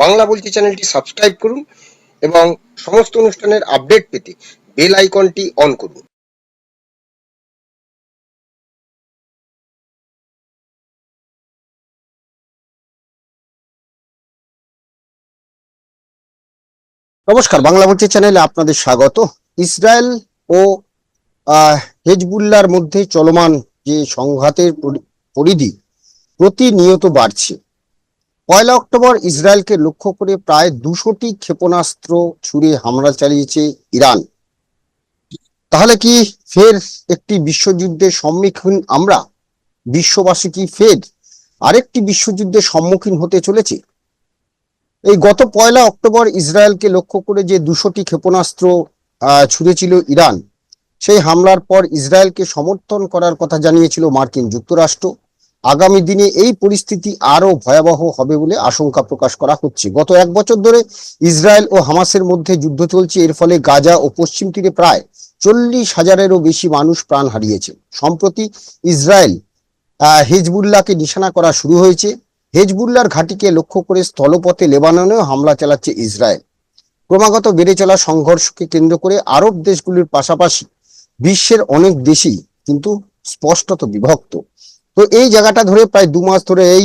বাংলা বলছি চ্যানেলটি সাবস্ক্রাইব করুন এবং সমস্ত অনুষ্ঠানের আপডেট পেতে বেল আইকনটি অন করুন। নমস্কার, বাংলা বলছি চ্যানেলে আপনাদের স্বাগত। ইসরায়েল ও হেজবুল্লার মধ্যে চলমান যে সংঘাতের পরি- পরিধি প্রতিনিয়ত বাড়ছে। পয়লা অক্টোবর ইসরায়েলকে লক্ষ্য করে প্রায় দুশোটি ক্ষেপণাস্ত্র ছুড়ে হামলা চালিয়েছে ইরান। তাহলে কি ফের একটি বিশ্বযুদ্ধের সম্মুখীন আমরা? বিশ্ববাসী কি ফের আরেকটি বিশ্বযুদ্ধের সম্মুখীন হতে চলেছে? এই গত পয়লা অক্টোবর ইসরায়েলকে লক্ষ্য করে যে দুশোটি ক্ষেপণাস্ত্র ছুড়েছিল ইরান, সেই হামলার পর ইসরায়েলকে সমর্থন করার কথা জানিয়েছিল মার্কিন যুক্তরাষ্ট্র। আগামী দিনে এই পরিস্থিতি আরও ভয়াবহ হবে বলে আশঙ্কা প্রকাশ করা হচ্ছে। গত এক বছর ধরে ইসরায়েল ও হামাসের মধ্যে যুদ্ধ চলছে। এর ফলে গাজা ও পশ্চিম তীরে প্রায় চল্লিশ হাজারেরও বেশি মানুষ প্রাণ হারিয়েছে। সম্প্রতি ইসরায়েল হিজবুল্লাহকে নিশানা করা শুরু হয়েছে। হেজবুল্লার ঘাঁটিকে লক্ষ্য করে স্থলপথে লেবাননেও হামলা চালাচ্ছে ইসরায়েল। ক্রমাগত বেড়ে চলা সংঘর্ষকে কেন্দ্র করে আরব দেশগুলির পাশাপাশি বিশ্বের অনেক দেশই কিন্তু স্পষ্টত বিভক্ত। তো এই জায়গাটা ধরে প্রায় দু মাস ধরে এই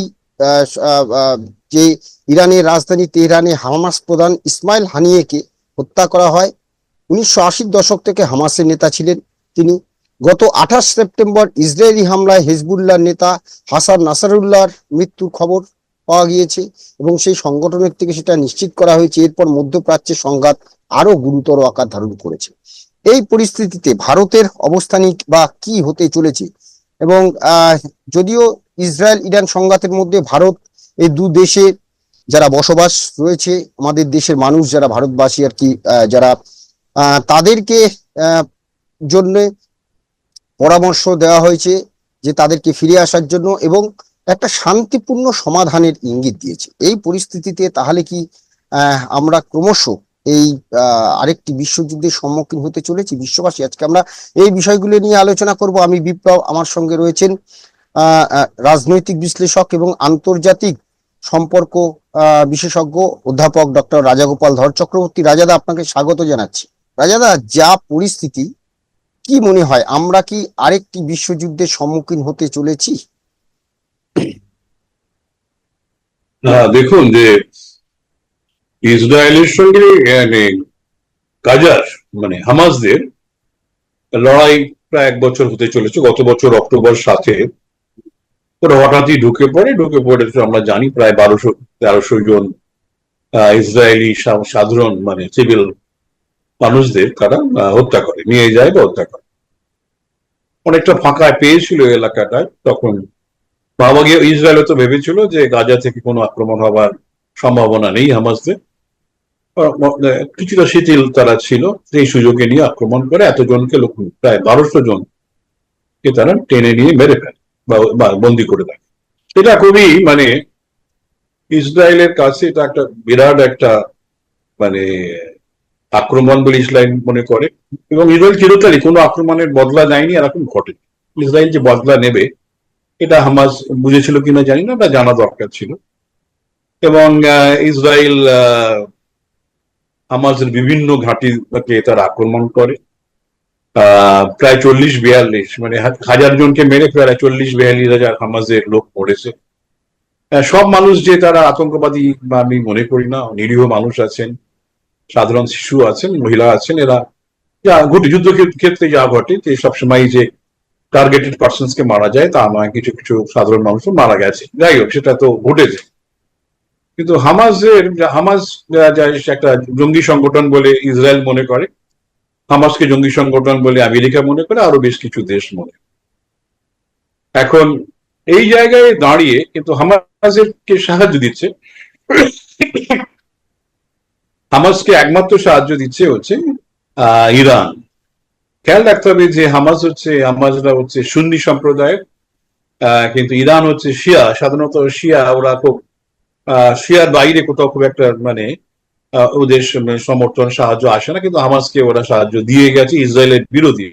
যে ইরানের রাজধানী তেহরানে হামাস প্রধান ইসমাইল হানিয়েকে হত্যা করা হয়, উনিশশো আশির দশক থেকে হামাসের নেতা ছিলেন তিনি। গত আঠাশ সেপ্টেম্বর ইসরায়েলি হামলায় হেজবুল্লাহ নেতা হাসান নাসারুল্লাহর মৃত্যুর খবর পাওয়া গিয়েছে এবং সেই সংগঠনের থেকে সেটা নিশ্চিত করা হয়েছে। এরপর মধ্যপ্রাচ্যের সংঘাত আরও গুরুতর আকার ধারণ করেছে। এই পরিস্থিতিতে ভারতের অবস্থানই বা কি হতে চলেছে এবং যদিও ইসরায়েল ইরান সংঘাতের মধ্যে ভারত এই দু দেশে যারা বসবাস রয়েছে, আমাদের দেশের মানুষ যারা ভারতবাসী আর কি যারা তাদেরকে জন্য পরামর্শ দেওয়া হয়েছে যে তাদেরকে ফিরে আসার জন্য এবং একটা শান্তিপূর্ণ সমাধানের ইঙ্গিত দিয়েছে। এই পরিস্থিতিতে তাহলে কি আমরা ক্রমশ এই আরেকটি বিশ্বযুদ্ধের সম্মুখীন হতে চলেছি বিশ্ববাসী। আজকে আমরা এই বিষয়গুলো নিয়ে আলোচনা করব। আমি বিপ্লব আমার সঙ্গে রয়েছেন রাজনৈতিক বিশ্লেষক এবং আন্তর্জাতিক সম্পর্ক বিশেষজ্ঞ অধ্যাপক ডক্টর রাজাগোপাল ধর চক্রবর্তী। রাজাদা, আপনাকে স্বাগত জানাচ্ছি। রাজাদা, যা পরিস্থিতি, কি মনে হয়? আমরা কি আরেকটি বিশ্বযুদ্ধের সম্মুখীন হতে চলেছি? দেখুন যে ইসরায়েলের সঙ্গে মানে গাজার মানে হামাসদের লড়াই প্রায় এক বছর হতে চলেছে। গত বছর অক্টোবর সাথে ওরা হঠাৎই ঢুকে পড়ে। ঢুকে পড়ে আমরা জানি প্রায় বারোশো, তেরোশো জন ইসরায়েলি সাধারণ মানে সিভিল মানুষদের তারা হত্যা করে, নিয়ে যায় বা হত্যা করে। অনেকটা ফাঁকা পেয়েছিল এলাকাটায় তখন। ভাবা ইসরায়েল তো ভেবেছিল যে গাজা থেকে কোনো আক্রমণ হবার সম্ভাবনা নেই হামাসদের। কিছুটা শিথিল তারা ছিল। সেই সুযোগে নিয়ে আক্রমণ করে এতজনকে লোক, প্রায় বারোশো জন কে তারা টেনে নিয়ে মেরে ফেলে বা বন্দি করে দেয়। এটা খুবই মানে ইসরায়েলের কাছে এটা একটা বিরাট একটা মানে আক্রমণ বলে ইসরায়েল মনে করে। এবং ইসরায়েল চিরকালই কোনো আক্রমণের বদলা নেয়নি, এরকম ঘটে। ইসরায়েল যে বদলা নেবে, এটা হামাস বুঝেছিল কিনা জানি না জানা দরকার ছিল। এবং ইসরায়েল আহ, হামাসের বিভিন্ন ঘাঁটিকে তারা আক্রমণ করে। প্রায় চল্লিশ বিয়াল্লিশ মানে হাজার জনকে মেরে প্রায় চল্লিশ বিয়াল্লিশ হাজার হামাসের লোক পড়েছে সব মানুষ যে তারা আতঙ্কবাদী আমি মনে করি না নিরীহ মানুষ আছেন সাধারণ শিশু আছেন মহিলা আছেন এরা যা ঘটে যুদ্ধ ক্ষেত্রে যা ঘটে যে সবসময় যে টার্গেটেড পার্সনস কে মারা যায় তা নয় কিছু কিছু সাধারণ মানুষও মারা গেছে। যাই হোক সেটা তো ঘটেছে। কিন্তু হামাসের হামাস একটা জঙ্গি সংগঠন বলে ইসরায়েল মনে করে হামাসকে জঙ্গি সংগঠন বলে আমেরিকা মনে করে আরও বেশ কিছু দেশ মনে। এখন এই জায়গায় দাঁড়িয়ে কিন্তু হামাসের কে সাহায্য দিচ্ছে। হামাসকে একমাত্র সাহায্য দিচ্ছে হচ্ছে ইরান। খেয়াল রাখতে হবে যে হামাস হচ্ছে হামাসরা হচ্ছে সুন্নি সম্প্রদায় আহ, কিন্তু ইরান হচ্ছে শিয়া। সাধারণত শিয়া ওরা খুব শিয়ার বাইরে কোথাও খুব একটা মানে ওদের সমর্থন সাহায্য আসে না কিন্তু হামাসকে ওরা সাহায্য দিয়ে গেছে ইসরায়েলের বিরোধী।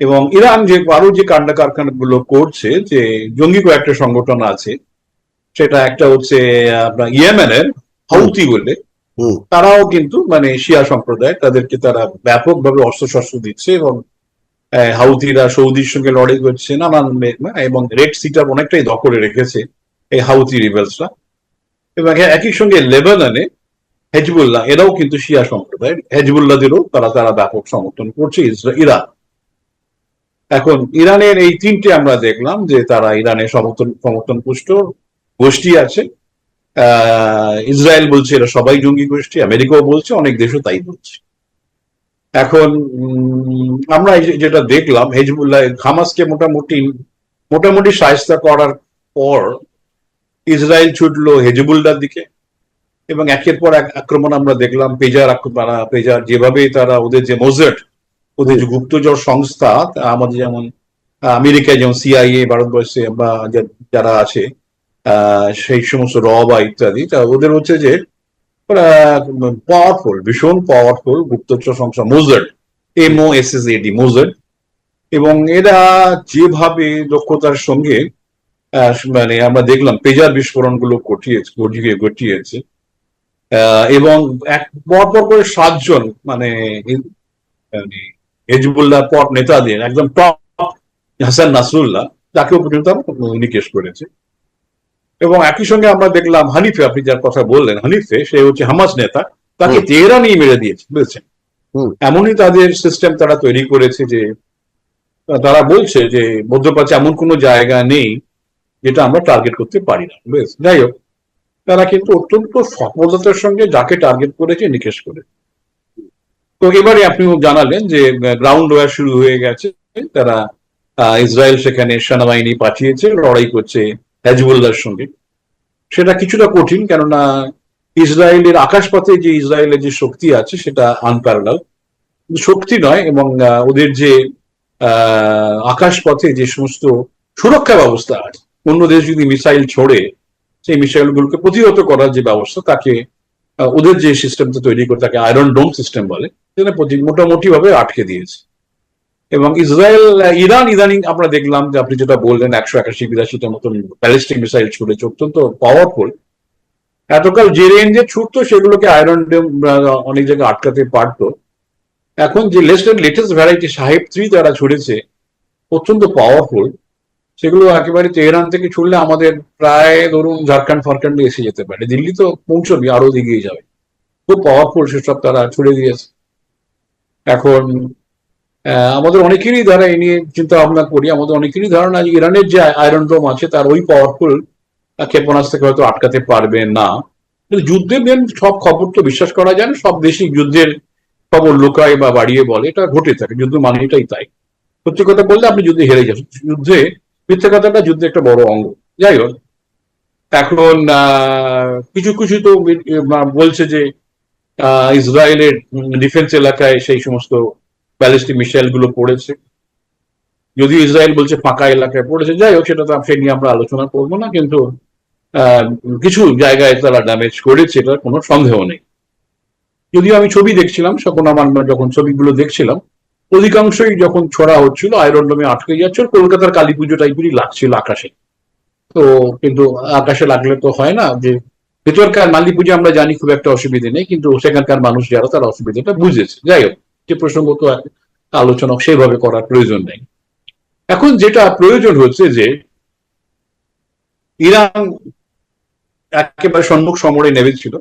এবং ইরান যে আরও যে কাণ্ড কারখানা গুলো করছে যে জঙ্গি কয়েকটা সংগঠন আছে সেটা একটা হচ্ছে আপনার ইয়েমেনের হাউতি বলে তারাও কিন্তু মানে শিয়া সম্প্রদায় তাদেরকে তারা ব্যাপকভাবে অস্ত্রশস্ত্র দিচ্ছে এবং হাউতিরা সৌদির সঙ্গে লড়াই করছে নানান মানে এবং রেড সিটা অনেকটাই দখলে রেখেছে। এই হাউতি রিবেলসরা এবং একই সঙ্গে লেবাননে হেজবুল্লাহ, এরাও কিন্তু শিয়া সম্প্রদায় হেজবুল্লাহদেরও তারা তারা ব্যাপক সমর্থন করছে ইরান। এখন ইরানের এই তিনটে আমরা দেখলাম যে তারা ইরানের সমর্থন সমর্থন পুষ্ট গোষ্ঠী আছে। ইসরায়েল বলছে এরা সবাই জঙ্গি গোষ্ঠী, আমেরিকাও বলছে, অনেক দেশও তাই বলছে। এখন আমরা যেটা দেখলাম, হেজবুল্লাহ, হামাসকে মোটামুটি মোটামুটি সাহায্য করার পর ইসরায়েল ছুটলো হেজবুল্লার দিকে, এবং একের পর এক আক্রমণ আমরা দেখলাম, পেজার পেজার যেভাবে তারা ওদের যে মোজেট, ওদের যে গুপ্তচর সংস্থা আমাদের যেমন, আমেরিকায় যেমন সিআইএ ভারতবর্ষে বা যারা আছে সেই সমস্ত র বা ইত্যাদি, তা ওদের হচ্ছে যে পাওয়ারফুল ভীষণ পাওয়ারফুল গুপ্তচর সংস্থা Mossad M O S S A D Mossad, এবং এরা যেভাবে দক্ষতার সঙ্গে মানে আমরা দেখলাম পেজার বিস্ফোরণগুলো ঘটিয়েছে ঘটিয়ে ঘটিয়েছে এবং এক পর পর করে সাতজন মানে মানে হেজবুল্লাহ পট নেতাদের একদম টপ হাসান নাসরুল্লাহ তাকেও পর্যন্ত নিকেশ করেছে এবং একই সঙ্গে আমরা দেখলাম হানিফে আপনি যার কথা বললেন হানিফে সে হচ্ছে হামাস নেতা তাকে। তেহরানই মেরে দিয়েছে বুঝেছেন হুম। এমনই তাদের সিস্টেম তারা তৈরি করেছে যে তারা বলছে যে মধ্যপ্রাচ্যে এমন কোনো জায়গা নেই যেটা আমরা টার্গেট করতে পারি না। বেশ যাই হোক তারা কিন্তু অত্যন্ত সফলতার সঙ্গে যাকে টার্গেট করেছে নিকেশ করে। তো এবারে আপনিও জানালেন যে গ্রাউন্ড ওয়ার শুরু হয়ে গেছে, তারা ইসরায়েল সেখানে সেনাবাহিনী পাঠিয়েছে, লড়াই করছে হেজবুল্লাহর সঙ্গে। সেটা কিছুটা কঠিন, কেননা ইসরায়েলের আকাশপথে যে ইসরায়েলের যে শক্তি আছে, সেটা আনপ্যারালাল শক্তি নয়, এবং ওদের যে আকাশপথে যে সমস্ত সুরক্ষা ব্যবস্থা আছে অন্য দেশ যদি মিসাইল ছোড়ে, সেই মিসাইল গুলোকে প্রতিহত করার যে ব্যবস্থা, তাকে ওদের যে সিস্টেমটা তৈরি করে, তাকে আয়রন ডোম সিস্টেম বলে, সেটা প্রতি- মোটামুটি ভাবে আটকে দিয়েছে। এবং ইসরায়েল ইরান ইদানিং আমরা দেখলাম যে আপনি যেটা বললেন, একশো একাশি বিরাশিটার মতন ব্যালিস্টিক মিসাইল ছুড়েছে, অত্যন্ত পাওয়ারফুল এতকাল যে রেঞ্জে ছুটতো, সেগুলোকে আয়রন ডোম অনেক জায়গায় আটকাতে পারতো। এখন যে লেটেস্ট লেটেস্ট ভ্যারাইটি সাহেব থ্রি তারা ছুড়েছে, অত্যন্ত পাওয়ারফুল সেগুলো একেবারে তেহরান থেকে ছুড়লে আমাদের প্রায় ধরুন ঝাড়খণ্ড, ফারখণ্ডে এসে যেতে পারে। দিল্লি তো পৌঁছবি, আরও এগিয়ে যাবে। খুব পাওয়ারফুল সেসব তারা ছুড়ে দিয়েছে। এখন আমাদের অনেকেরই দ্বারা এই নিয়ে চিন্তা ভাবনা করি। আমাদের অনেকেরই ধারণা ইরানের যে আয়রন ডোম আছে, তার ওই পাওয়ারফুল ক্ষেপণাস্ত্রকে হয়তো আটকাতে পারবে না। কিন্তু যুদ্ধে মেন সব খবর তো বিশ্বাস করা যায় না, সব দেশই যুদ্ধের খবর লুকায় বা বাড়িয়ে বলে। এটা ঘটে থাকে, যুদ্ধ মানে এটাই তাই। সত্যি কথা বললে আপনি যুদ্ধে হেরে যান। যুদ্ধে মিথ্যে কথাটা যুদ্ধে একটা বড় অঙ্গ। যাই হোক, এখন কিছু কিছু তো বলছে যে ইসরায়েলের ডিফেন্স এলাকায় সেই সমস্ত ব্যালিস্টিক মিসাইলগুলো পড়েছে। যদিও ইসরায়েল বলছে ফাঁকা এলাকায় পড়েছে, যাই হোক, সেটা তো সে নিয়ে আমরা আলোচনা করব না, কিন্তু কিছু জায়গায় তারা ড্যামেজ করেছে এটার কোনো সন্দেহ নেই। যদিও আমি ছবি দেখছিলাম তখন আমার, যখন ছবিগুলো দেখছিলাম অধিকাংশই যখন ছড়া হচ্ছিল আয়রন ডোমে আটকে যাচ্ছিল, কলকাতার কালী পুজো টাইপেরই লাগছিল আকাশে। তো কিন্তু আকাশে লাগলে তো হয় না যে, ভেতরকার মালি পুজো আমরা জানি খুব একটা অসুবিধে নেই, কিন্তু সেখানকার মানুষ যারা, তারা অসুবিধাটা বুঝেছে। যাই হোক, যে প্রসঙ্গ তো আলোচনা সেভাবে করার প্রয়োজন নেই। এখন যেটা প্রয়োজন হচ্ছে যে, ইরান একেবারে সম্মুখ সমরে নেমেছিল।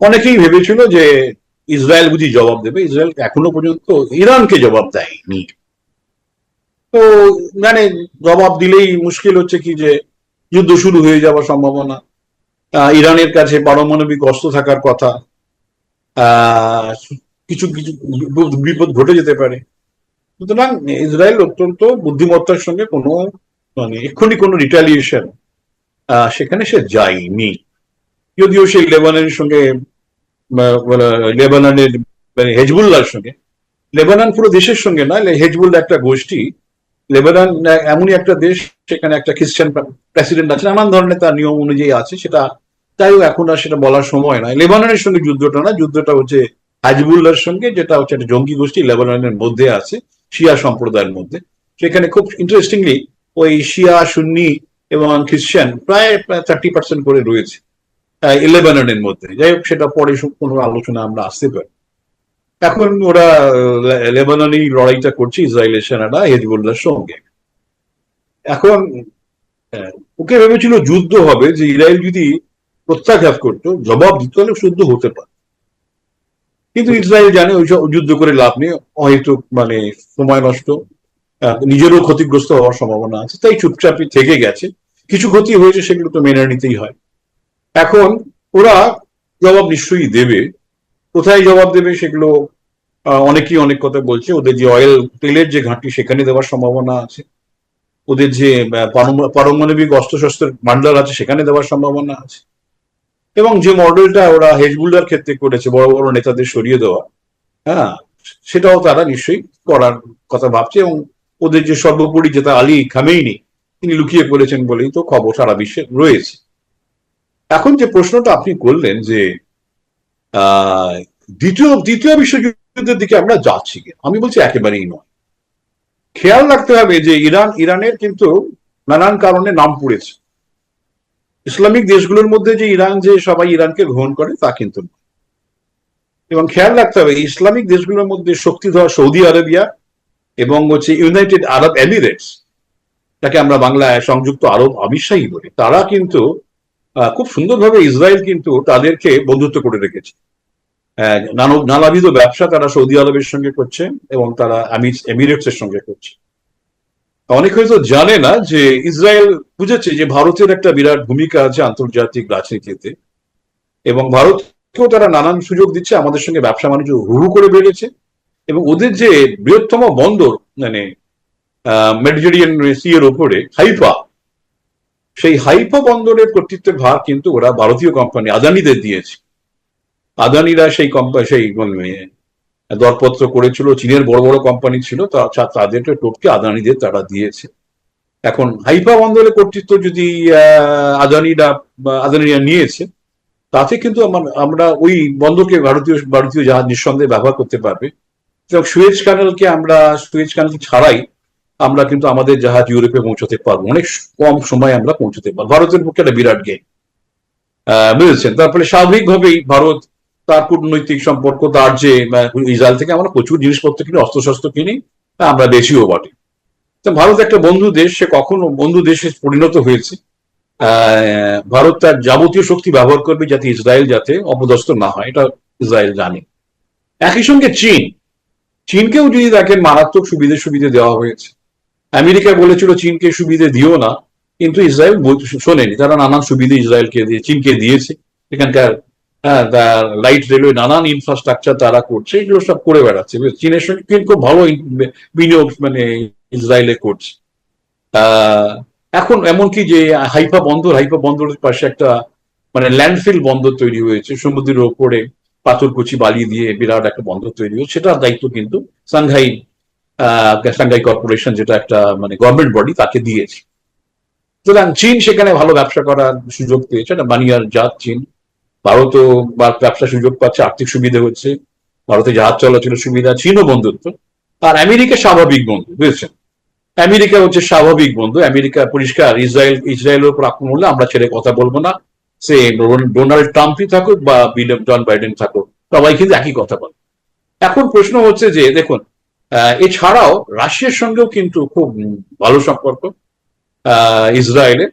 অনেকেই ভেবেছিল যে ইসরায়েল বুঝি জবাব দেবে। ইসরায়েল এখনও পর্যন্ত ইরানকে জবাব দেয়নি। তো মানে জবাব দিলেই মুশকিল হচ্ছে কি যে যুদ্ধ শুরু হয়ে যাওয়ার সম্ভাবনা। ইরানের কাছে পারমাণবিক অস্ত্র থাকার কথা কিছু কিছু বিপদ ঘটে যেতে পারে। সুতরাং ইসরায়েল অত্যন্ত বুদ্ধিমত্তার সঙ্গে কোনো মানে এক্ষুনি কোনো রিটালিয়েশন সেখানে সে যায়নি। যদিও সেই লেবাননের সঙ্গে লেবাননের মানে হেজবুল্লাহর সঙ্গে, লেবানন পুরো দেশের সঙ্গে না হেজবুল্লাহ একটা গোষ্ঠী, লেবানন এমনই একটা দেশ, সেখানে একটা খ্রিস্টান প্রেসিডেন্ট আছে, নানান ধরনের তার নিয়ম অনুযায়ী আছে, সেটা তাই এখন আর সেটা বলার সময় নয় লেবাননের সঙ্গে যুদ্ধটা না, যুদ্ধটা হচ্ছে হাজবুল্লাহর সঙ্গে, যেটা হচ্ছে একটা জঙ্গি গোষ্ঠী লেবাননের মধ্যে আছে, শিয়া সম্প্রদায়ের মধ্যে। সেখানে খুব ইন্টারেস্টিংলি ওই শিয়া, সুন্নি এবং খ্রিস্টান প্রায় থার্টি পার্সেন্ট করে রয়েছে। ইলেভেনের মধ্যে। যাই হোক, সেটা পরে কোনো আলোচনা আমরা আসতে পারি। এখন ওরা লে- লেবাননেই লড়াইটা করছে ইসরায়েলের সেনারা হেজবুল্লার সঙ্গে। এখন ওকে ভেবেছিল যুদ্ধ হবে, যে ইসরায়েল যদি প্রত্যাঘাত করতো, জবাব দিত, তাহলে শুদ্ধ হতে পারে কিন্তু ইসরায়েল জানে ওই যুদ্ধ করে লাভ নেই, হয়তো মানে সময় নষ্ট নিজেরও ক্ষতিগ্রস্ত হওয়ার সম্ভাবনা আছে, তাই চুপচাপই থেকে গেছে। কিছু ক্ষতি হয়েছে, সেগুলো তো মেনে নিতেই হয়। এখন ওরা জবাব নিশ্চয়ই দেবে। কোথায় জবাব দেবে সেগুলো অনেকেই অনেক কথা বলছে। ওদের যে অয়েল তেলের যে ঘাঁটি সেখানে দেওয়ার সম্ভাবনা আছে। ওদের যে পারমাণবিক অস্ত্রশস্ত্রের ভান্ডার আছে, সেখানে দেওয়ার সম্ভাবনা আছে। এবং যে মডেলটা ওরা হেজবুল্লার ক্ষেত্রে করেছে, বড় বড় নেতাদের সরিয়ে দেওয়া হ্যাঁ সেটাও তারা নিশ্চয়ই করার কথা ভাবছে। এবং ওদের যে সর্বোপরি যেটা আলী খামেইনি, তিনি লুকিয়ে পড়েছেন বলেই তো খবর সারা বিশ্বে রয়েছে। এখন যে প্রশ্নটা আপনি করলেন যে দ্বিতীয় দ্বিতীয় বিশ্বযুদ্ধের দিকে আমরা যাচ্ছি? আমি বলছি একেবারেই নয় খেয়াল রাখতে হবে যে ইরান, ইরানের কিন্তু নানান কারণে নাম পড়েছে ইসলামিক দেশগুলোর মধ্যে যে ইরান যে সবাই ইরানকে গ্রহণ করে, তা কিন্তু নয় এবং খেয়াল রাখতে হবে, ইসলামিক দেশগুলোর মধ্যে শক্তিধর সৌদি আরবিয়া এবং হচ্ছে ইউনাইটেড আরব এমিরেটস যাকে আমরা বাংলায় সংযুক্ত আরব আবির্শাহী বলি, তারা কিন্তু খুব সুন্দরভাবে ইসরায়েল কিন্তু তাদেরকে বন্ধুত্ব করে রেখেছে। নানাবিধ ব্যবসা তারা সৌদি আরবের সঙ্গে করছে এবং তারা এমিরেটস এর সঙ্গে করছে। অনেক হয়তো জানে না যে ইসরায়েল বুঝেছে যে ভারতের একটা বিরাট ভূমিকা আছে আন্তর্জাতিক রাজনীতিতে এবং ভারতকেও তারা নানান সুযোগ দিচ্ছে, আমাদের সঙ্গে ব্যবসা বাণিজ্য হুহু করে বেড়েছে এবং ওদের যে বৃহত্তম বন্দর মানে মেডিটেরিয়ান সি এর ওপরে হাইফা সেই হাইফা বন্দরের কর্তৃত্বের ভার কিন্তু ওরা ভারতীয় কোম্পানি আদানিদের দিয়েছে। আদানিরা সেই কোম্পানি সেই মানে দরপত্র করেছিল, চীনের বড় বড় কোম্পানি ছিল তাদেরকে টোপকে আদানিদের তারা দিয়েছে। এখন হাইফা বন্দরের কর্তৃত্ব যদি আদানিরা আদানিরা নিয়েছে, তাতে কিন্তু আমার- আমরা ওই বন্দরকে ভারতীয় ভারতীয় জাহাজ নিঃসন্দেহে ব্যবহার করতে পারবে। এবং সুয়েজ ক্যানেলকে আমরা, সুয়েজ ক্যানেল ছাড়াই আমরা কিন্তু আমাদের জাহাজ ইউরোপে পৌঁছতে পারব। অনেক কম সময় আমরা পৌঁছতে পারব। ভারতের পক্ষে একটা বিরাট গেম বুঝেছেন? তারপরে স্বাভাবিকভাবেই ভারত তার কূটনৈতিক সম্পর্ক, তার যে ইসরায়েল থেকে আমরা প্রচুর জিনিসপত্র কিনি, অস্ত্রশস্ত্র কিনি আমরা বেশিও বটে। তো ভারত একটা বন্ধু দেশ, সে কখনো বন্ধু দেশে পরিণত হয়েছে। ভারত তার যাবতীয় শক্তি ব্যবহার করবে যাতে ইসরায়েল যাতে অপদস্থ না হয়। এটা ইসরায়েল জানে। একই সঙ্গে চীন। চীনকেও যদি দেখেন, মারাত্মক সুবিধে সুবিধে দেওয়া হয়েছে। আমেরিকা বলেছিল, চীনকে সুবিধে দিও না। কিন্তু ইসরায়েল শোনেনি। তারা নানান সুবিধে ইসরায়েলকে দিয়ে, চীনকে দিয়েছে। এখানকার লাইট রেলওয়ে, নানান ইনফ্রাস্ট্রাকচার তারা করছে। এগুলো সব করে বেড়াচ্ছে। চীনের সঙ্গে খুব ভালো বিনিয়োগ মানে ইসরায়েলে করছে। এখন এমনকি যে হাইফা বন্দর, হাইফা বন্দরের পাশে একটা মানে ল্যান্ডফিল বন্দর তৈরি হয়েছে। সমুদ্রের ওপরে পাথরকুচি বালি দিয়ে বিরাট একটা বন্দর তৈরি হয়েছে। সেটার দায়িত্ব কিন্তু সাংঘাই সাংঘাই কর্পোরেশন যেটা একটা মানে গভর্নমেন্ট বডি তাকে দিয়েছে। সুতরাং চীন সেখানে ভালো ব্যবসা করার সুযোগ পেয়েছে। এটা বানিয়ার জাত চীন। ভারতও ব্যবসা সুযোগ পাচ্ছে, আর্থিক সুবিধা হচ্ছে। ভারতে জাহাজ চলাচলের সুবিধা, চীনও বন্ধুত্ব। আর আমেরিকা স্বাভাবিক বন্ধু, বুঝেছেন? আমেরিকা হচ্ছে স্বাভাবিক বন্ধু। আমেরিকা পরিষ্কার, ইসরায়েল, ইসরায়েলের উপর আক্রমণ হলে আমরা ছেড়ে কথা বলব না। সে ডোনাল্ড ট্রাম্পই থাকুক বা জন বাইডেন থাকুক, সবাই কিন্তু একই কথা বলে। এখন প্রশ্ন হচ্ছে যে, দেখুন এছাড়াও রাশিয়ার সঙ্গেও কিন্তু খুব ভালো সম্পর্ক ইসরায়েলের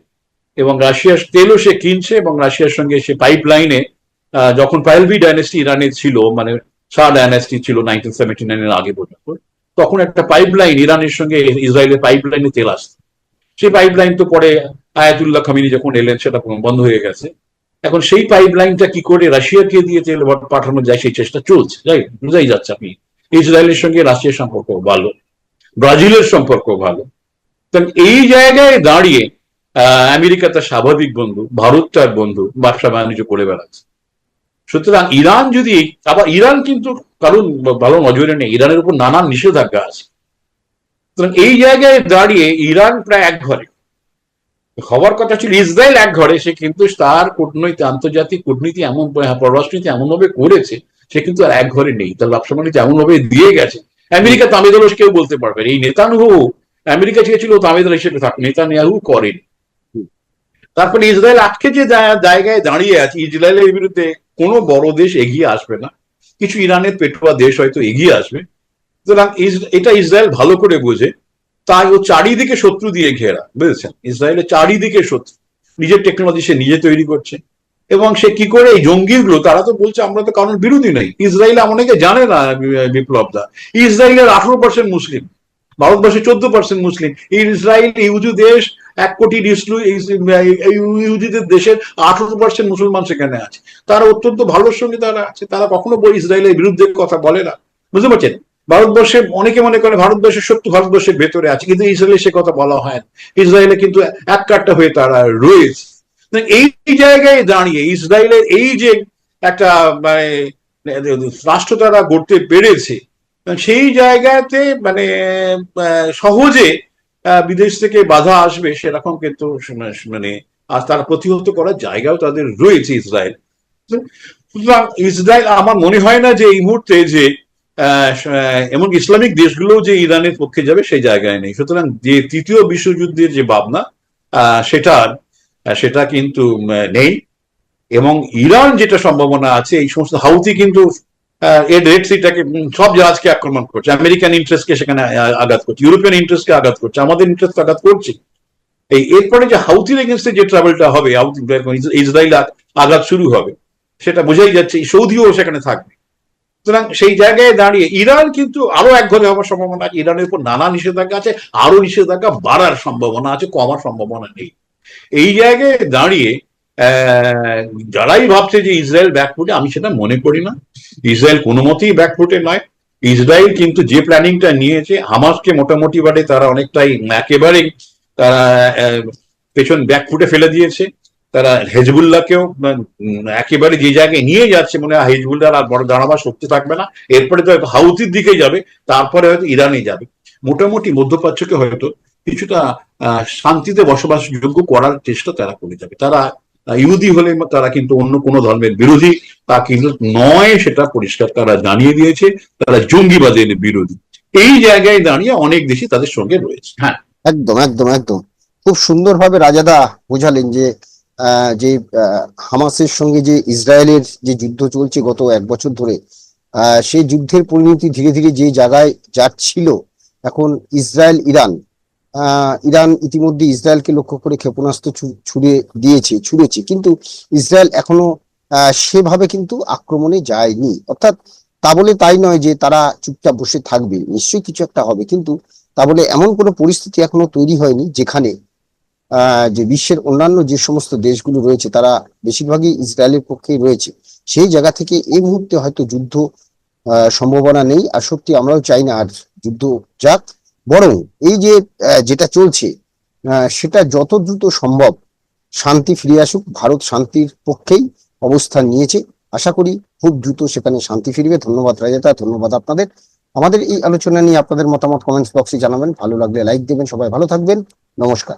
এবং রাশিয়ার তেলও সে কিনছে এবং রাশিয়ার সঙ্গে সে পাইপ লাইনে যখন পাইলভি ডাইনেস্টি ইরানে ছিল মানে শাহ ডাইনেস্টি ছিল নাইনটিন সেভেন্টি নাইনের আগে পর্যন্ত, তখন একটা পাইপ লাইন ইরানের সঙ্গে ইসরায়েলের পাইপ লাইনে তেল আসতো সেই পাইপ লাইন তো পরে আয়াতুল্লাহ খামিনি যখন এলেন, সেটা বন্ধ হয়ে গেছে। এখন সেই পাইপ লাইনটা কি করে রাশিয়াকে দিয়ে তেল পাঠানো যায়, সেই চেষ্টা চলছে, যাই বোঝাই যাচ্ছে আপনি। ইসরায়েলের সঙ্গে রাশিয়ার সম্পর্ক ভালো, ব্রাজিলের সম্পর্ক ভালো। এই জায়গায় দাঁড়িয়ে আমেরিকা তার স্বাভাবিক বন্ধু, ভারত তার বন্ধু ব্যবসা বাণিজ্য করে বেড়াচ্ছে। সুতরাং ইরান যদি, আবার ইরান কিন্তু কারণ ভালো নজরে নেই, ইরানের উপর নানান নিষেধাজ্ঞা আছে। এই জায়গায় দাঁড়িয়ে ইরান প্রায় এক ঘরে। হওয়ার কথা ছিল ইসরায়েল এক ঘরে, সে কিন্তু তার কূটনৈতিক আন্তর্জাতিক কূটনীতি এমন, পররাষ্ট্রনীতি এমন ভাবে করেছে সে কিন্তু আর এক ঘরে নেই। তার ব্যবসা বাণিজ্য এমন ভাবে দিয়ে গেছে, আমেরিকা তামিদলস কেউ বলতে পারবে। এই নেতানুহু আমেরিকা চেয়েছিল তামিদল হিসেবে থাক, নেতানিয়াহু করেন। তারপরে ইসরায়েল আজকে যে জায়গায় দাঁড়িয়ে আছে, ইসরায়েলের বিরুদ্ধে কোনো বড় দেশ এগিয়ে আসবে না। কিছু ইরানের পেটোয়া দেশ হয়তো এগিয়ে আসবে। সুতরাং এটা ইসরায়েল ভালো করে বোঝে। তাই ও চারিদিকে শত্রু দিয়ে ঘেরা, বুঝেছেন? ইসরায়েলের চারিদিকে শত্রু। নিজের টেকনোলজি সে নিজে তৈরি করছে। এবং সে কি করে? এই জঙ্গিগুলো তারা তো বলছে আমরা তো কারণ বিরোধী নাই। ইসরায়েল অনেকে জানে না বিপ্লব দা ইসরায়েলের আঠারো পার্সেন্ট মুসলিম, ভারতবর্ষে চোদ্দ পার্সেন্ট মুসলিম। ইসরায়েল ইহুদি দেশ, এক কোটি ইহুদিদের দেশের আঠারো পার্সেন্ট মুসলমান সেখানে আছে। তারা অত্যন্ত ভালোর সঙ্গে তারা আছে। তারা কখনো ইসরায়েলের বিরুদ্ধে কথা বলে না। বুঝতে পারছেন? ভারতবর্ষে অনেকে মনে করে ভারতবর্ষের সত্যি ভারতবর্ষের ভেতরে আছে, কিন্তু ইসরায়েলে সে কথা বলা হয় না। ইসরায়েলে কিন্তু এক কাট্টা হয়ে তারা রয়েছে। এই জায়গায় দাঁড়িয়ে, ইসরায়েলের এই যে একটা মানে রাষ্ট্র তারা গড়তে পেরেছে, সেই জায়গাতে মানে সহজে বিদেশ থেকে বাধা আসবে সেরকম কিন্তু মানে আর তারা প্রতিহত করার জায়গাও তাদের রয়েছে ইসরায়েল। সুতরাং ইসরায়েল, আমার মনে হয় না যে এই মুহূর্তে যে এমন ইসলামিক দেশগুলো যে ইরানের পক্ষে যাবে, সেই জায়গায় নেই। সুতরাং যে তৃতীয় বিশ্বযুদ্ধের যে ভাবনা সেটা সেটা কিন্তু নেই। এবং ইরান যেটা সম্ভাবনা আছে, এই সমস্ত হাউতি কিন্তু সব জাহাজকে আক্রমণ করছে। আমেরিকান ইন্টারেস্টকে সেখানে আঘাত করছে। ইউরোপিয়ান ইন্টারেস্টকে আঘাত করছে। আমাদের ইন্টারেস্ট আঘাত করছে। এই, এরপরে যে হাউতির এগেনস্টে যে ট্রাভেলটা হবে ইসরায়েল আঘাত শুরু হবে, সেটা বোঝাই যাচ্ছে সৌদিও সেখানে থাকবে। সুতরাং সেই জায়গায় দাঁড়িয়ে ইরান কিন্তু আরও এক ঘরে হওয়ার সম্ভাবনা আছে। ইরানের উপর নানা নিষেধাজ্ঞা আছে। আরও নিষেধাজ্ঞা বাড়ার সম্ভাবনা আছে, কমার সম্ভাবনা নেই। এই জায়গায় দাঁড়িয়ে যারাই ভাবছে যে ইসরায়েল ব্যাকফুটে আমি সেটা মনে করি না। ইসরায়েল কোনো মতেই ব্যাকফুটে নয়। ইসরায়েল কিন্তু যে প্ল্যানিংটা নিয়েছে, হামাসকে মোটামুটি বারে তারা অনেকটাই একেবারেই তারা পেছন ব্যাকফুটে ফেলে দিয়েছে। তারা হেজবুল্লাহকেও একেবারে যে জায়গায় নিয়ে যাচ্ছে মনে হয় হেজবুল্লাহ আর বড় দাঁড়াবার শক্তি থাকবে না। এরপরে তো হয়তো হাউতির দিকে যাবে, তারপরে হয়তো ইরানে যাবে। মোটামুটি মধ্যপ্রাচ্যকে হয়তো কিছুটা শান্তিতে বসবাসযোগ্য করার চেষ্টা তারা করে যাবে। তারা ইহুদি হলে তারা কিন্তু অন্য কোনো ধর্মের বিরোধী, তা কিন্তু নয় সেটা পরিষ্কার তারা জানিয়ে দিয়েছে, তারা জঙ্গিবাদের বিরোধী। এই জায়গায় দাঁড়িয়ে অনেক দেশই তাদের সঙ্গে রয়েছে। হ্যাঁ। একদম একদম একদম। খুব সুন্দরভাবে রাজাদা বোঝালেন যে যে হামাসের সঙ্গে যে ইসরায়েলের যে যুদ্ধ চলছে গত এক বছর ধরে সেই যুদ্ধের পরিণতি ধীরে ধীরে যে জায়গায় যাচ্ছিল, এখন ইসরায়েল ইরান ইরান ইতিমধ্যে ইসরায়েলকে লক্ষ্য করে ক্ষেপণাস্ত্র ছুড়ে দিয়েছে, ছুড়েছে। কিন্তু ইসরায়েল এখনও সেভাবে কিন্তু আক্রমণে যায়নি। অর্থাৎ তা বলে তাই নয় যে তারা চুপচাপ বসে থাকবে। নিশ্চয়ই কিছু একটা হবে। কিন্তু তা বলে এমন কোনো পরিস্থিতি এখনও তৈরি হয়নি যেখানে যে বিশ্বের অন্যান্য যে সমস্ত দেশগুলো রয়েছে, তারা বেশিরভাগই ইসরায়েলের পক্ষেই রয়েছে। সেই জায়গা থেকে এই মুহূর্তে হয়তো যুদ্ধ সম্ভাবনা নেই। আর সত্যি আমরাও চাই না আর যুদ্ধ যাক। বরং এই যে যেটা চলছে সেটা যত দ্রুত সম্ভব শান্তি ফিরে আসুক, ভারত শান্তির পক্ষেই অবস্থান নিয়েছে। আশা করি খুব দ্রুত সেখানে শান্তি ফিরবে। ধন্যবাদ রাজাতা ধন্যবাদ আপনাদের। আমাদের এই আলোচনা নিয়ে আপনাদের মতামত কমেন্টস বক্সে জানাবেন। ভালো লাগলে লাইক দেবেন। সবাই ভালো থাকবেন। নমস্কার।